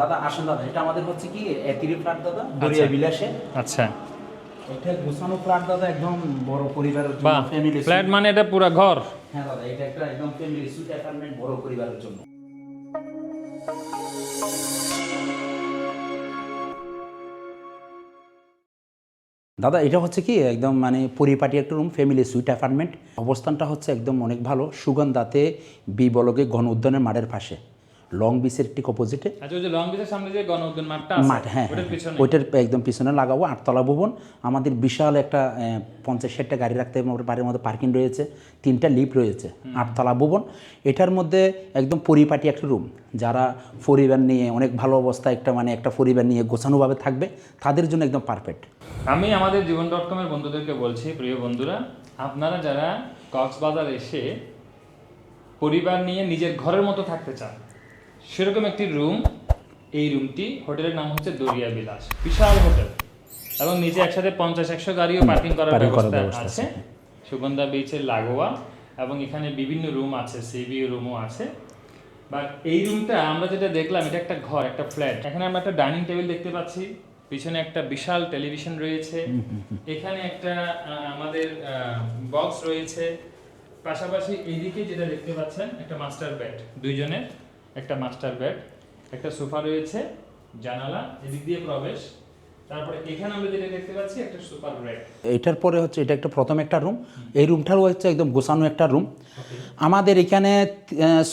দাদা আসেন দাদা এটা আমাদের হচ্ছে কি এতিরি ফ্ল্যাট দাদা দরিয়া বিলাসে। আচ্ছা। এটা গোছানো ফ্ল্যাট দাদা একদম বড় পরিবারের জন্য ফ্যামিলি ফ্ল্যাট মানে এটা পুরো ঘর। হ্যাঁ দাদা এটা একটা একদম ফ্যামিলি সুইট অ্যাপার্টমেন্ট বড় পরিবারের জন্য। দাদা এটা হচ্ছে কি একদম মানে পরিপাটি একটা রুম ফ্যামিলি সুইট অ্যাপার্টমেন্ট অবস্থানটা হচ্ছে একদম অনেক ভালো সুগন্ধাতে বি বলকে গণ উদ্যানের মাঠের পাশে। লং বিচের ঠিক অপোজিটে আচ্ছা মাঠ হ্যাঁ হ্যাঁ, পিছনে। ওইটার একদম পিছনে লাগাবো আটতলা ভবন। আমাদের বিশাল একটা পঞ্চাশ ষাটটা গাড়ি রাখতে আমাদের বাড়ির মধ্যে পার্কিং রয়েছে তিনটা লিফট রয়েছে আটতলা ভবন। এটার মধ্যে একদম পরিপাটি একটা রুম যারা পরিবার নিয়ে অনেক ভালো অবস্থা একটা মানে একটা পরিবার নিয়ে গোছানোভাবে থাকবে তাদের জন্য একদম পারফেক্ট আমি আমাদের জীবন ডট কমের বন্ধুদেরকে বলছি প্রিয় বন্ধুরা আপনারা যারা কক্সবাজার এসে পরিবার নিয়ে নিজের ঘরের মতো থাকতে চান সেরকম একটি রুম এই রুমটি হোটেলের নাম হচ্ছে দরিয়া বিলাস। বিশাল হোটেল। এবং নিচে একসাথে পঞ্চাশ একশো গাড়িও পার্কিং করার ব্যবস্থা আছে। সুগন্ধা বিচের লাগোয়া এবং এখানে বিভিন্ন রুম আছে সিবি রুমও আছে। বাট এই রুমটা আমরা যেটা দেখলাম এটা একটা ঘর একটা ফ্ল্যাট এখানে আমরা একটা ডাইনিং টেবিল দেখতে পাচ্ছি। পিছনে একটা বিশাল টেলিভিশন রয়েছে। এখানে একটা আমাদের বক্স রয়েছে। পাশাপাশি এইদিকে যেটা দেখতে পাচ্ছেন একটা মাস্টার বেড দুইজনের। একটা মাস্টার বেড একটা সোফা রয়েছে জানালা এদিক দিয়ে প্রবেশ। তারপরে এখানে আমরা যেটা দেখতে পাচ্ছি একটা সুপার রেক এটার পরে হচ্ছে এটা একটা প্রথম একটা রুম এই রুমটারও হচ্ছে একদম গোছানো একটা রুম আমাদের এখানে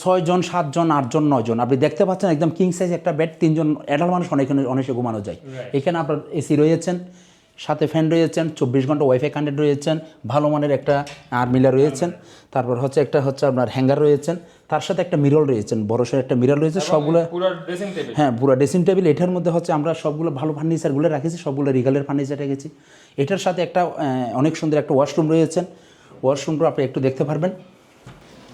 ছয়জন সাতজন আটজন নয়জন আপনি দেখতে পাচ্ছেন একদম কিং সাইজ একটা বেড তিনজন অ্যাডাল্ট মানুষ অনেক অনেকে ঘুমানো যায়। এখানে আপনার এসি রয়েছেন সাথে ফ্যান রয়েছেন চব্বিশ ঘণ্টা ওয়াইফাই কানেক্ট রয়েছেন ভালো মানের একটা আর্মিলা রয়েছেন। তারপর হচ্ছে একটা হচ্ছে আপনার হ্যাঙ্গার রয়েছেন। তার সাথে একটা মিরল রয়েছেন বড় সড়ো একটা মিরল রয়েছে সবগুলো হ্যাঁ পুরো ড্রেসিং টেবিল এটার মধ্যে হচ্ছে আমরা সবগুলো ভালো ফার্নিচারগুলো রেখেছি সবগুলো রিগালের ফার্নিচার রেখেছি। এটার সাথে একটা অনেক সুন্দর একটা ওয়াশরুম রয়েছেন ওয়াশরুমটা আপনি একটু দেখতে পারবেন।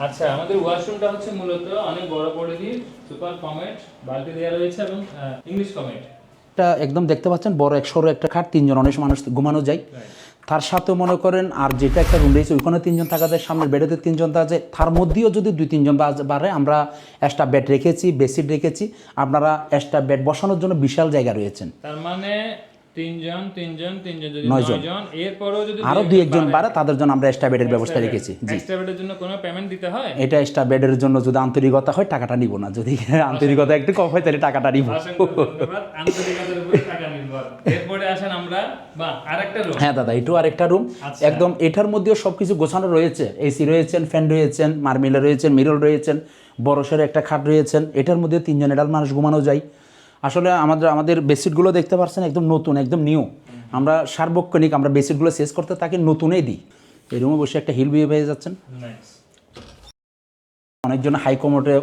আচ্ছা আমাদের ওয়াশরুমটা হচ্ছে মূলত অনেক বড় পরিধির সুপার কমেট বালতি দেওয়া রয়েছে এবং ইংলিশ কমেট এটা একদম দেখতে পাচ্ছেন বড় এক সরো একটা খাট তিনজন অনেক মানুষ ঘুমানো যায়। তার সাথে মনে করেন, আর যেটা একটা রুম রয়েছে, ওইখানে তিনজন থাকা যায়, সামনের বেডেতে তিনজন থাকা যায়। তার মধ্যেও যদি দুই তিনজন বাড়ে, আমরা এক্সট্রা বেড রেখেছি বেসিড রেখেছি। আপনারা এক্সট্রা বেড বসানোর জন্য বিশাল জায়গা রয়েছেন। তার মানে তিনজন তিনজন তিনজন যদি নয়জন। নয়জন এরপরও যদি আরও দুই একজন বাড়ে তাদের জন্য আমরা এক্সট্রা বেডের ব্যবস্থা রেখেছি। জি। এক্সট্রা বেডের জন্য কোনো পেমেন্ট দিতে হয়? এটা এক্সট্রা বেডের জন্য যদি আন্তরিকতা হয় টাকাটা নিব না। যদি আন্তরিকতা একটু কম হয় তাহলে টাকাটা নিব। আন্তরিকতার উপরে টাকা নির্ভর। এরপরে আসেন আমরা বা আরেকটা রুম হ্যাঁ দাদা এটাও আরেকটা রুম আচ্ছা। একদম এটার মধ্যেও সব কিছু গোছানো রয়েছে। এসি রয়েছেন ফ্যান রয়েছেন মার্মিলা রয়েছেন মিরল রয়েছেন বড় একটা খাট রয়েছেন। এটার মধ্যে তিনজন এডাল মানুষ ঘুমানো যায়। আসলে আমাদের আমাদের বেডশিটগুলো দেখতে পাচ্ছেন একদম নতুন একদম নিউ। আমরা সার্বক্ষণিক আমরা বেডশিটগুলো শেষ করতে তাকে নতুনই দিই। এই রুমে বসে একটা হিল বিয়ে পেয়ে যাচ্ছেন। অনেকজন হাই কমোটে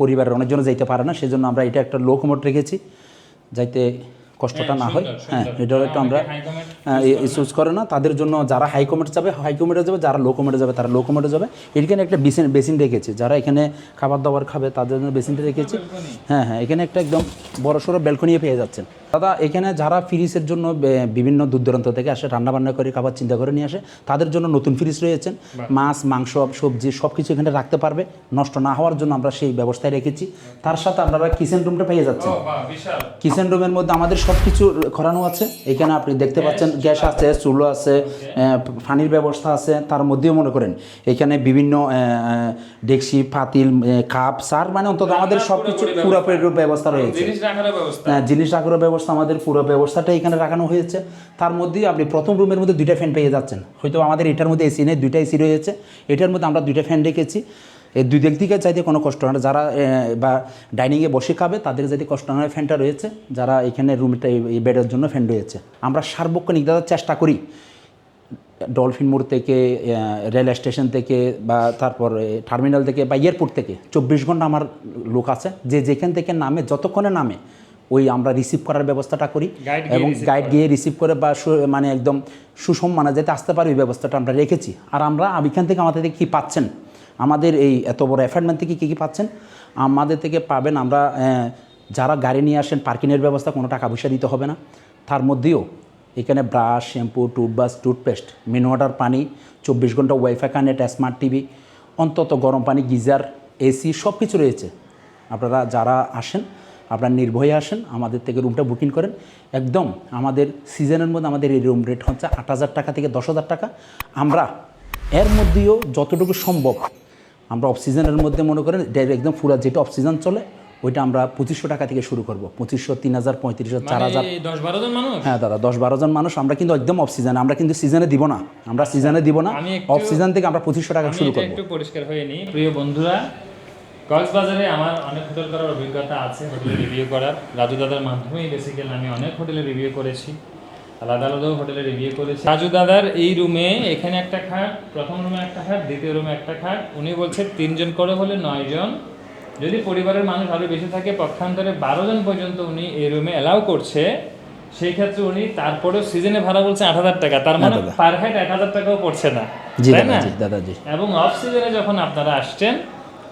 পরিবারের অনেকজন যাইতে পারে না সেজন্য আমরা এটা একটা লো কমোট রেখেছি যাইতে কষ্টটা না হয় হ্যাঁ। এটা এটাও একটু আমরা ইউজ করে। না। তাদের জন্য যারা হাই কমেটে যাবে হাই কমেটে যাবে যারা লো কমেটে যাবে তারা লো কমেটে যাবে। এখানে একটা বেসিন বেসিন রেখেছে। যারা এখানে খাবার দাবার খাবে তাদের জন্য বেসিনটা রেখেছি। হ্যাঁ হ্যাঁ এখানে একটা একদম বড় সড়ো ব্যালকনি পেয়ে যাচ্ছেন। দাদা এখানে যারা ফ্রিজের জন্য বিভিন্ন দূর দূরান্ত থেকে আসে রান্না বান্না করে খাবার চিন্তা করে নিয়ে আসে তাদের জন্য নতুন ফ্রিজ রয়েছেন মাছ মাংস সবজি সব কিছু এখানে রাখতে পারবে। নষ্ট না হওয়ার জন্য আমরা সেই ব্যবস্থায় রেখেছি। তার সাথে আপনারা কিচেন রুমটা পেয়ে যাচ্ছেন। কিচেন রুমের মধ্যে আমাদের সব কিছু করানো আছে। এখানে আপনি দেখতে পাচ্ছেন গ্যাস আছে চুলো আছে পানির ব্যবস্থা আছে। তার মধ্যেও মনে করেন এখানে বিভিন্ন ডেকসি পাতিল কাপ সার মানে অন্তত আমাদের সব কিছু পুরোপুরি ব্যবস্থা। রয়েছে। জিনিস রাখার ব্যবস্থা। হ্যাঁ, ব্যবস্থা, আমাদের পুরো ব্যবস্থাটা এখানে রাখানো হয়েছে। তার মধ্যেই আপনি প্রথম রুমের মধ্যে দুইটা ফ্যান পেয়ে যাচ্ছেন। হয়তো আমাদের এটার মধ্যে এসি নেই, দুইটা এসি রয়েছে। এটার মধ্যে আমরা দুইটা ফ্যান রেখেছি। এই দুই দিক দিকে চাইতে কোনো কষ্ট হয় না। যারা বা ডাইনিংয়ে বসে খাবে, তাদের যদি কষ্ট হয় ফ্যানটা রয়েছে। যারা এখানে রুমটা এই বেডের জন্য ফ্যান রয়েছে। আমরা সার্বক্ষণিক দাদা চেষ্টা করি। ডলফিন মোড় থেকে রেল স্টেশন থেকে, বা তারপর টার্মিনাল থেকে, বা এয়ারপোর্ট থেকে। চব্বিশ ঘণ্টা আমার লোক আছে। যে যেখান থেকে নামে, যতক্ষণে নামে ওই আমরা রিসিভ করার ব্যবস্থাটা করি এবং গাইড গিয়ে রিসিভ করে বা মানে একদম সুসম্মানে যাতে আসতে পারে ওই ব্যবস্থাটা আমরা রেখেছি। আর আমরা এখান থেকে আমাদের থেকে কী পাচ্ছেন? আমাদের এই এত বড় অ্যাপার্টমেন্ট থেকে কী কী পাচ্ছেন? আমাদের থেকে পাবেন আমরা যারা গাড়ি নিয়ে আসেন পার্কিংয়ের ব্যবস্থা কোনো টাকা পয়সা দিতে হবে না। তার মধ্যেও এখানে brush shampoo toothbrush toothpaste mineral water পানি চব্বিশ ঘণ্টা ওয়াইফাই কানেক্ট স্মার্ট টিভি অন্তত গরম পানি গিজার এসি সব কিছু রয়েছে। আপনারা যারা আসেন আপনারা নির্ভয়ে আসেন আমাদের থেকে রুমটা বুকিং করেন। একদম আমাদের সিজনের মধ্যে আমাদের এই রুম রেট হচ্ছে আট হাজার টাকা থেকে দশ হাজার টাকা। আমরা এর মধ্যেও যতটুকু সম্ভব আমরা অফ সিজনের মধ্যে মনে করেন একদম পুরো যেটা অফ সিজন চলে ওইটা আমরা পঁচিশশো টাকা থেকে শুরু করব। পঁচিশশো তিন হাজার পঁয়ত্রিশশো চার হাজার। মানে দশ বারো জন মানুষ? হ্যাঁ দাদা দশ বারো জন মানুষ আমরা কিন্তু একদম অফ সিজনে আমরা কিন্তু সিজনে দিব না। আমরা সিজনে দিব না। অফ সিজন থেকে আমরা পঁচিশশো টাকা শুরু করব। পরিষ্কার হয়ে প্রিয় বন্ধুরা কক্সবাজারে আমার অনেক হোটেল করার অভিজ্ঞতা আছে হোটেলে রিভিউ করার। রাজু দাদার মাধ্যমেই বেসিক্যালি আমি অনেক হোটেলে রিভিউ করেছি। আলাদা আলাদাও হোটেলে রিভিউ করেছি। রাজু দাদার এই রুমে এখানে একটা খাট প্রথম রুমে একটা খাট দ্বিতীয় রুমে একটা খাট। উনি বলছে তিনজন করে হলে নয় জন যদি পরিবারের মানুষ আরও বেশি থাকে পক্ষান্তরে বারো জন পর্যন্ত উনি এই রুমে অ্যালাউ করছে। সেই ক্ষেত্রে উনি তারপরেও সিজনে ভাড়া বলছে আট হাজার টাকা। তার মানে পার হেড এক হাজার টাকাও পড়ছে না। তাই না? এবং অফ সিজনে যখন আপনারা আসছেন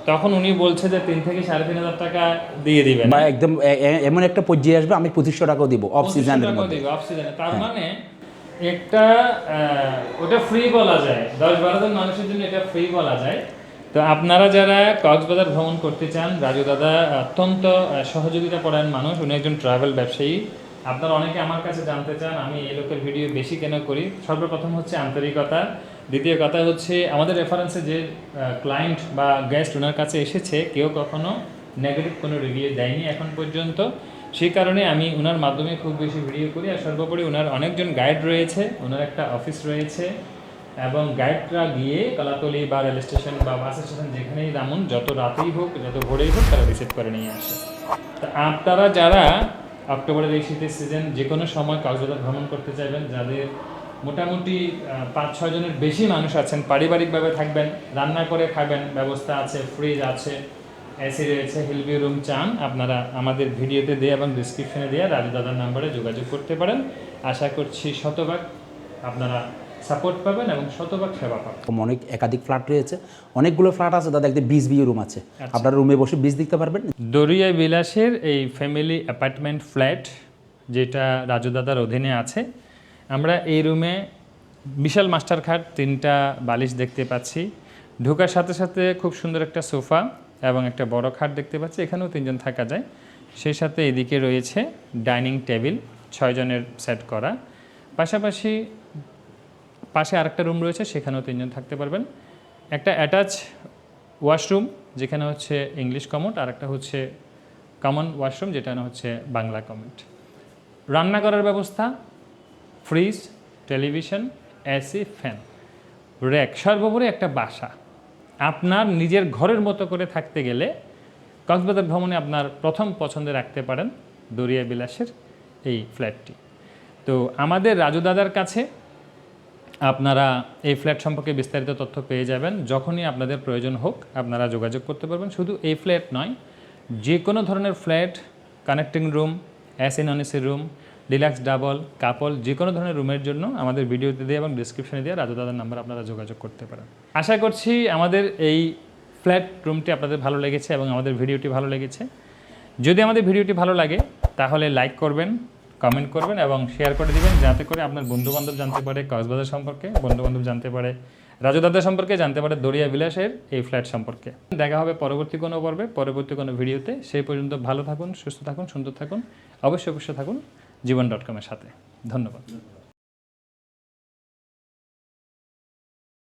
তখন উনি বলছে যে তিন থেকে সাড়ে তিন হাজার টাকা দিয়ে দিবেন। বা একদম এ- এ- এমন একটা পর্যায়ে আসবে আমি পঁচিশশো টাকাও দিব অফ সিজনের মধ্যে। অফ সিজনে তার মানে একটা ওটা ফ্রি বলা যায়। দশ বারো জন মানুষের জন্য এটা ফ্রি বলা যায়। তো আপনারা যারা কক্সবাজার ভ্রমণ করতে চান রাজু দাদা অত্যন্ত সহযোগিতা করেন মানুষ উনি একজন ট্রাভেল ব্যবসায়ী। আপনারা অনেকে আমার কাছে জানতে চান আমি এই লোকের ভিডিও বেশি কেন করি? সর্বপ্রথম হচ্ছে আন্তরিকতা। দ্বিতীয় কথা হচ্ছে, আমাদের রেফারেন্সে যে ক্লায়েন্ট বা গেস্ট ওনার কাছে এসেছে, কেউ কখনো নেগেটিভ কোনো রিভিউ দেয়নি এখন পর্যন্ত। সেই কারণে আমি ওনার মাধ্যমে খুব বেশি ভিডিও করি আর সর্বোপরি ওনার অনেকজন গাইড রয়েছে ওনার একটা অফিস রয়েছে এবং গাইডরা গিয়ে কলাতলি বা রেল স্টেশন বা বাস স্টেশন যেখানেই নামুন, যত রাতেই হোক, যত ভোরেই হোক তারা রিসিভ করে নিয়ে আসে। তা আপনারা যারা অক্টোবরের এই শীতের সিজন যে কোনো সময় কক্সবাজার ভ্রমণ করতে চাইবেন যাদের মোটামুটি পাঁচ ছয় জনের বেশি মানুষ আছেন পারিবারিকভাবে থাকবেন রান্না করে খাবেন ব্যবস্থা আছে ফ্রিজ আছে এসি রয়েছে হিলভিউ রুম চান আপনারা আমাদের ভিডিওতে দিয়ে এবং ডিসক্রিপশনে দিয়ে রাজু দাদার নাম্বারে যোগাযোগ করতে পারেন। আশা করছি শতভাগ আপনারা সাপোর্ট পাবেন এবং শতভাগ সেবা পাবেন। অনেক একাধিক ফ্ল্যাট রয়েছে। অনেকগুলো ফ্ল্যাট আছে দাদা একদম বিশ বিয়ে রুম আছে। আপনারা রুমে বসে বীজ দেখতে পারবেন? দরিয়া বিলাসের এই ফ্যামিলি অ্যাপার্টমেন্ট ফ্ল্যাট যেটা রাজু দাদার অধীনে আছে আমরা এই রুমে বিশাল মাস্টার খাট তিনটা বালিশ দেখতে পাচ্ছি। ঢোকার সাথে সাথে খুব সুন্দর একটা সোফা এবং একটা বড় খাট দেখতে পাচ্ছি। এখানেও তিনজন থাকা যায়। সেই সাথে এদিকে রয়েছে ডাইনিং টেবিল ছয়জনের সেট করা। পাশাপাশি পাশে আরেকটা রুম রয়েছে, সেখানেও তিনজন থাকতে পারবেন। একটা অ্যাটাচ ওয়াশরুম, যেখানে হচ্ছে ইংলিশ কমোড আর একটা হচ্ছে কমন ওয়াশরুম, যেটা হচ্ছে বাংলা কমেন্ট রান্না করার ব্যবস্থা fridge, television, AC, fan. Rack, সর্বোপরি একটা বাসা। আপনার নিজের ঘরের মতো করে থাকতে গেলে কক্সবাজার ভ্রমণে আপনার প্রথম পছন্দে রাখতে পারেন দরিয়া বিলাসের এই ফ্ল্যাটটি। তো আমাদের রাজু দাদার কাছে আপনারা এই ফ্ল্যাট সম্পর্কে বিস্তারিত তথ্য পেয়ে যাবেন। যখনই আপনাদের প্রয়োজন হোক, আপনারা যোগাযোগ করতে পারবেন। শুধু এই ফ্ল্যাট নয় যে কোনো ধরনের flat, connecting room, AC, non AC room deluxe double, couple যে কোনো ধরনের রুমের জন্য আমাদের ভিডিওতে দিয়ে এবং ডিসক্রিপশনে দিয়ে রাজু দাদার নাম্বার আপনারা যোগাযোগ করতে পারেন। আশা করছি আমাদের এই ফ্ল্যাট রুমটি আপনাদের ভালো লেগেছে এবং আমাদের ভিডিওটি ভালো লেগেছে। যদি আমাদের ভিডিওটি ভালো লাগে, তাহলে লাইক করবেন কমেন্ট করবেন এবং শেয়ার করে দিবেন, যাতে করে আপনার বন্ধু বান্ধব জানতে পারে, কক্সবাজার সম্পর্কে বন্ধু বান্ধব জানতে পারে, রাজু দাদা সম্পর্কে জানতে পারে, দরিয়া বিলাসের এই ফ্ল্যাট সম্পর্কে। দেখা হবে পরবর্তী কোনো পর্বে, পরবর্তী কোনো ভিডিওতে। সেই পর্যন্ত ভালো থাকুন, সুস্থ থাকুন, সুন্দর থাকুন, অবশ্যই অবশ্যই থাকুন। জীবন ডট কমের সাথে। ধন্যবাদ।